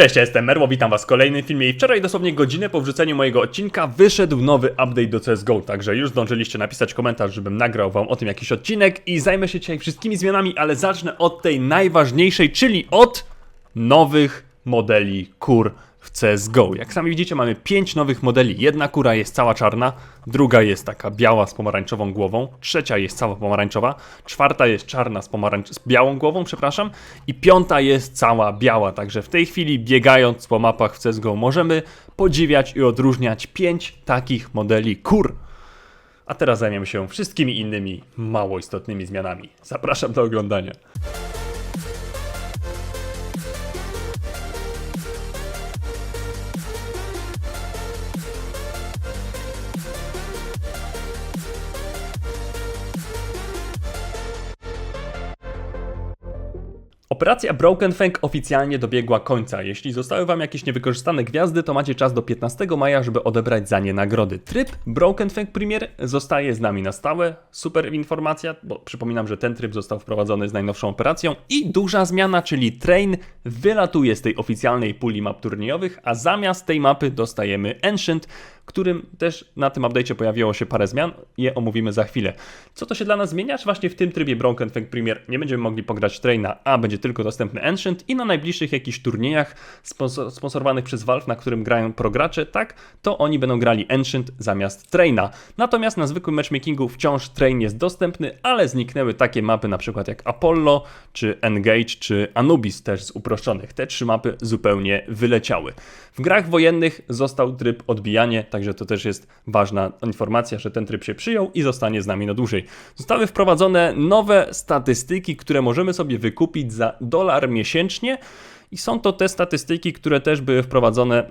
Cześć, ja jestem Merło, witam was w kolejnym filmie i wczoraj dosłownie godzinę po wrzuceniu mojego odcinka wyszedł nowy update do CSGO, także już zdążyliście napisać komentarz, żebym nagrał wam o tym jakiś odcinek i zajmę się dzisiaj wszystkimi zmianami, ale zacznę od tej najważniejszej, czyli od nowych modeli kur w CSGO. Jak sami widzicie mamy 5 nowych modeli, jedna kura jest cała czarna, druga jest taka biała z pomarańczową głową, trzecia jest cała pomarańczowa, czwarta jest czarna z, pomarańcz- z białą głową, przepraszam, i piąta jest cała biała, także w tej chwili biegając po mapach w CSGO możemy podziwiać i odróżniać 5 takich modeli kur. A teraz zajmiemy się wszystkimi innymi mało istotnymi zmianami. Zapraszam do oglądania. Operacja Broken Fang oficjalnie dobiegła końca. Jeśli zostały Wam jakieś niewykorzystane gwiazdy, to macie czas do 15 maja, żeby odebrać za nie nagrody. Tryb Broken Fang Premier zostaje z nami na stałe. Super informacja, bo przypominam, że ten tryb został wprowadzony z najnowszą operacją. I duża zmiana, czyli Train wylatuje z tej oficjalnej puli map turniejowych, a zamiast tej mapy dostajemy Ancient, którym też na tym update'cie pojawiło się parę zmian, je omówimy za chwilę. Co to się dla nas zmienia? Właśnie w tym trybie Broken Fang Premier nie będziemy mogli pograć Traina, a będzie tylko dostępny Ancient i na najbliższych jakichś turniejach sponsor- sponsorowanych przez Valve, na którym grają progracze, tak, to oni będą grali Ancient zamiast Traina. Natomiast na zwykłym matchmakingu wciąż Train jest dostępny, ale zniknęły takie mapy na przykład jak Apollo, czy Engage, czy Anubis też z uproszczonych. Te trzy mapy zupełnie wyleciały. W grach wojennych został tryb odbijanie, także to też jest ważna informacja, że ten tryb się przyjął i zostanie z nami na dłużej. Zostały wprowadzone nowe statystyki, które możemy sobie wykupić za dolar miesięcznie i są to te statystyki, które też były wprowadzone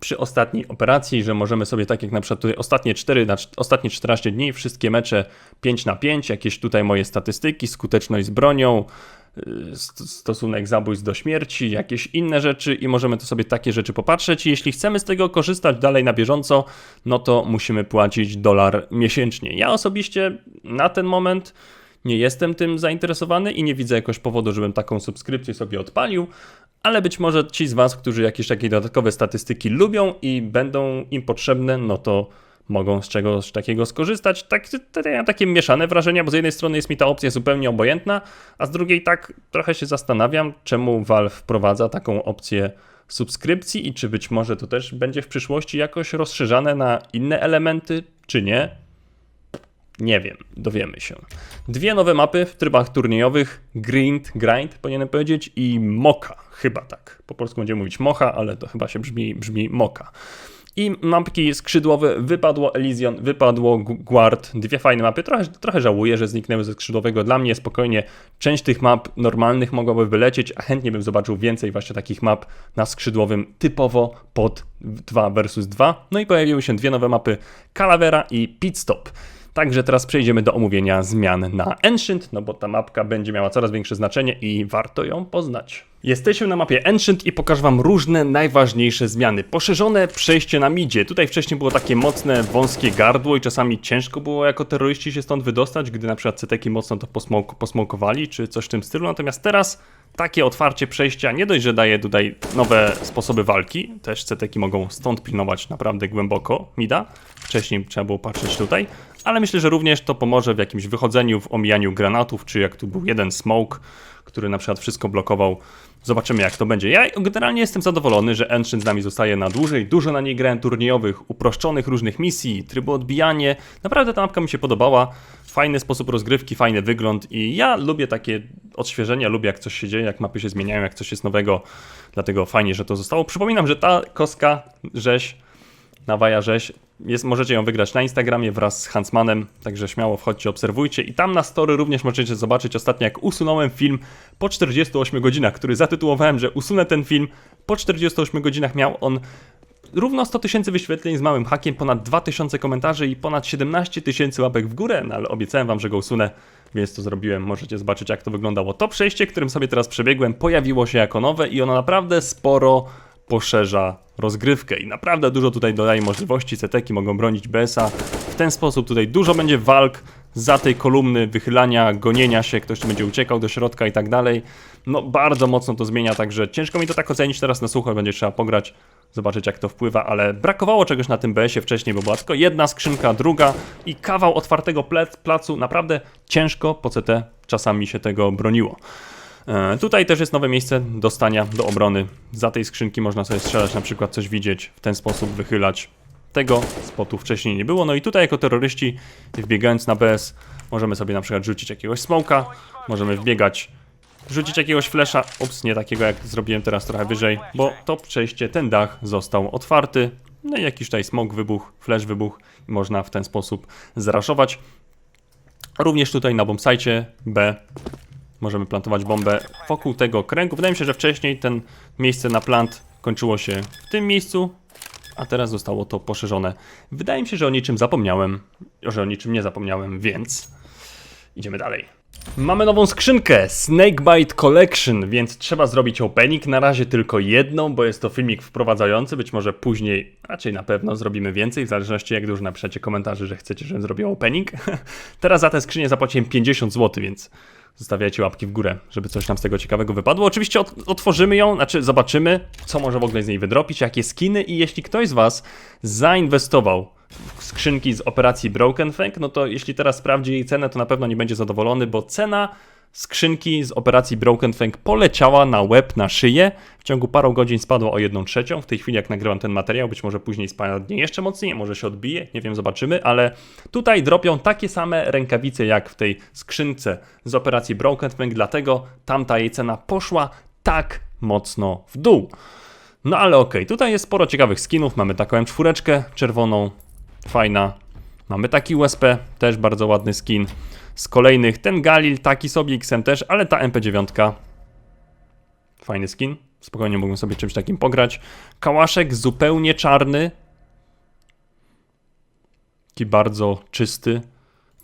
przy ostatniej operacji, że możemy sobie tak jak na przykład tutaj ostatnie 4 na ostatnie 14 dni, wszystkie mecze 5 na 5, jakieś tutaj moje statystyki, skuteczność z bronią, stosunek zabójstw do śmierci, jakieś inne rzeczy i możemy to sobie takie rzeczy popatrzeć. Jeśli chcemy z tego korzystać dalej na bieżąco, no to musimy płacić dolar miesięcznie. Ja osobiście na ten moment nie jestem tym zainteresowany i nie widzę jakoś powodu, żebym taką subskrypcję sobie odpalił, ale być może ci z Was, którzy jakieś takie dodatkowe statystyki lubią i będą im potrzebne, no to mogą z czegoś takiego skorzystać. Tak, ja takie mieszane wrażenia, bo z jednej strony jest mi ta opcja zupełnie obojętna, a z drugiej tak trochę się zastanawiam, czemu Valve wprowadza taką opcję subskrypcji i czy być może to też będzie w przyszłości jakoś rozszerzane na inne elementy, czy nie. Nie wiem, dowiemy się. Dwie nowe mapy w trybach turniejowych: Grind, Grind powinienem powiedzieć, i Moka. Chyba tak. Po polsku będziemy mówić Mocha, ale to chyba się brzmi, brzmi Moka. I mapki skrzydłowe wypadło Elysion, wypadło Gu- Guard, dwie fajne mapy. Trochę, trochę żałuję, że zniknęły ze skrzydłowego. Dla mnie spokojnie część tych map normalnych mogłaby wylecieć, a chętnie bym zobaczył więcej właśnie takich map na skrzydłowym typowo pod 2 versus 2. No i pojawiły się dwie nowe mapy Calavera i Pit Stop. Także teraz przejdziemy do omówienia zmian na Ancient, no bo ta mapka będzie miała coraz większe znaczenie i warto ją poznać. Jesteśmy na mapie Ancient i pokażę Wam różne najważniejsze zmiany. Poszerzone przejście na midzie. Tutaj wcześniej było takie mocne, wąskie gardło i czasami ciężko było jako terroryści się stąd wydostać, gdy na przykład ceteki mocno to posmok- posmokowali, czy coś w tym stylu. Natomiast teraz takie otwarcie przejścia nie dość, że daje tutaj nowe sposoby walki, też ceteki mogą stąd pilnować naprawdę głęboko mida. Wcześniej trzeba było patrzeć tutaj, ale myślę, że również to pomoże w jakimś wychodzeniu, w omijaniu granatów, czy jak tu był jeden smoke, który na przykład wszystko blokował. Zobaczymy jak to będzie. Ja generalnie jestem zadowolony, że Ancient z nami zostaje na dłużej. Dużo na niej grałem turniejowych, uproszczonych różnych misji, trybu odbijanie. Naprawdę ta mapka mi się podobała. Fajny sposób rozgrywki, fajny wygląd i ja lubię takie odświeżenia, lubię jak coś się dzieje, jak mapy się zmieniają, jak coś jest nowego. Dlatego fajnie, że to zostało. Przypominam, że ta kostka, rzeź, Nawaja rzeź. Jest, możecie ją wygrać na Instagramie wraz z Hansmanem, także śmiało wchodźcie, obserwujcie. I tam na story również możecie zobaczyć ostatnio, jak usunąłem film po 48 godzinach, który zatytułowałem, że usunę ten film. Po 48 godzinach miał on równo 100 tysięcy wyświetleń z małym hakiem, ponad 2000 komentarzy i ponad 17 tysięcy łapek w górę, no ale obiecałem wam, że go usunę, więc to zrobiłem. Możecie zobaczyć, jak to wyglądało. To przejście, którym sobie teraz przebiegłem, pojawiło się jako nowe i ono naprawdę sporo poszerza rozgrywkę i naprawdę dużo tutaj dodaje możliwości. CTki mogą bronić BS-a. W ten sposób tutaj dużo będzie walk za tej kolumny wychylania, gonienia się, ktoś tu będzie uciekał do środka i tak dalej. No bardzo mocno to zmienia, także ciężko mi to tak ocenić teraz na sucho, będzie trzeba pograć, zobaczyć jak to wpływa, ale brakowało czegoś na tym BS-ie wcześniej, bo była tylko jedna skrzynka, druga i kawał otwartego placu, naprawdę ciężko po CT czasami się tego broniło. E, Tutaj też jest nowe miejsce do stania, do obrony. Za tej skrzynki można sobie strzelać, na przykład coś widzieć, w ten sposób wychylać. Tego spotu wcześniej nie było. No i tutaj jako terroryści, wbiegając na BS, możemy sobie na przykład rzucić jakiegoś smoka, możemy wbiegać, rzucić jakiegoś flesza, ups, nie takiego jak zrobiłem teraz trochę wyżej, bo to przejście, ten dach został otwarty. No i jakiś tutaj smok wybuch, flash wybuch i można w ten sposób zraszować. Również tutaj na bombsite B możemy plantować bombę wokół tego kręgu. Wydaje mi się, że wcześniej ten miejsce na plant kończyło się w tym miejscu, a teraz zostało to poszerzone. Wydaje mi się, że o niczym zapomniałem, że o niczym nie zapomniałem, więc idziemy dalej. Mamy nową skrzynkę Snakebite Collection, więc trzeba zrobić opening. Na razie tylko jedną, bo jest to filmik wprowadzający. Być może później, raczej na pewno zrobimy więcej, w zależności jak dużo napiszecie komentarzy, że chcecie, żebym zrobił opening. Teraz za tę skrzynię zapłaciłem 50 zł, więc zostawiajcie łapki w górę, żeby coś nam z tego ciekawego wypadło. Oczywiście ot- otworzymy ją, znaczy zobaczymy, co może w ogóle z niej wydropić, jakie skiny i jeśli ktoś z Was zainwestował w skrzynki z operacji Broken Fang, no to jeśli teraz sprawdzi jej cenę, to na pewno nie będzie zadowolony, bo cena skrzynki z operacji Broken Fang poleciała na łeb, na szyję. W ciągu paru godzin spadła o 1 trzecią. W tej chwili, jak nagrywam ten materiał, być może później spadnie jeszcze mocniej, może się odbije, nie wiem, zobaczymy, ale tutaj dropią takie same rękawice jak w tej skrzynce z operacji Broken Fang, dlatego tamta jej cena poszła tak mocno w dół. No ale okej, tutaj jest sporo ciekawych skinów. Mamy taką M4 czerwoną, fajna. Mamy taki USP, też bardzo ładny skin. Z kolejnych ten Galil, taki sobie XM też, ale ta MP9 fajny skin. Spokojnie mógłbym sobie czymś takim pograć. Kałaszek zupełnie czarny. Taki bardzo czysty,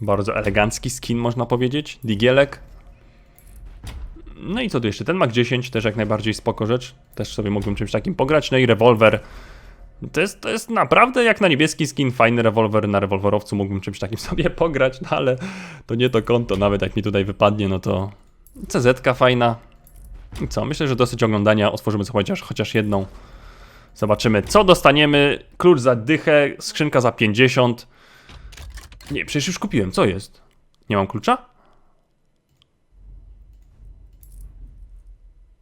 bardzo elegancki skin można powiedzieć. Digielek. No i co tu jeszcze? Ten Mac 10 też jak najbardziej spoko rzecz. Też sobie mógłbym czymś takim pograć. No i rewolwer. To jest, to jest naprawdę jak na niebieski skin, fajny rewolwer. Na rewolwerowcu mógłbym czymś takim sobie pograć, no ale to nie to konto. Nawet jak mi tutaj wypadnie, no to CZ fajna. I co? Myślę, że dosyć oglądania. Otworzymy sobie chociaż, chociaż jedną. Zobaczymy, co dostaniemy. Klucz za dychę, skrzynka za 50. Nie, przecież już kupiłem. Co jest? Nie mam klucza?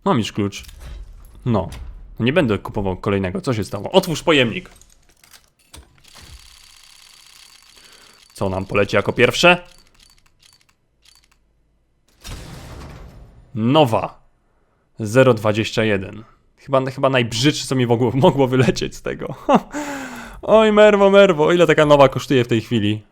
Mam już klucz. No. Nie będę kupował kolejnego. Co się stało? Otwórz pojemnik. Co nam poleci jako pierwsze? Nowa. 021. Chyba, chyba najbrzydsze, co mi mogło, mogło wylecieć z tego. Oj, merwo, merwo. Ile taka nowa kosztuje w tej chwili?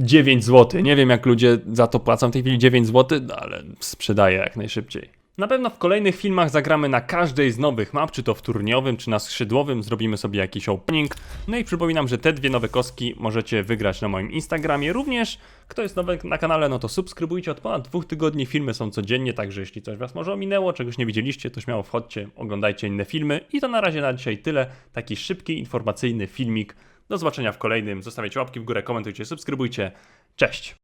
9 zł. Nie wiem, jak ludzie za to płacą w tej chwili 9 zł, no ale sprzedaję jak najszybciej. Na pewno w kolejnych filmach zagramy na każdej z nowych map, czy to w turniowym, czy na skrzydłowym, zrobimy sobie jakiś opening. No i przypominam, że te dwie nowe kostki możecie wygrać na moim Instagramie. Również, kto jest nowy na kanale, no to subskrybujcie. Od ponad dwóch tygodni filmy są codziennie, także jeśli coś Was może ominęło, czegoś nie widzieliście, to śmiało wchodźcie, oglądajcie inne filmy. I to na razie na dzisiaj tyle. Taki szybki, informacyjny filmik. Do zobaczenia w kolejnym. Zostawiajcie łapki w górę, komentujcie, subskrybujcie. Cześć!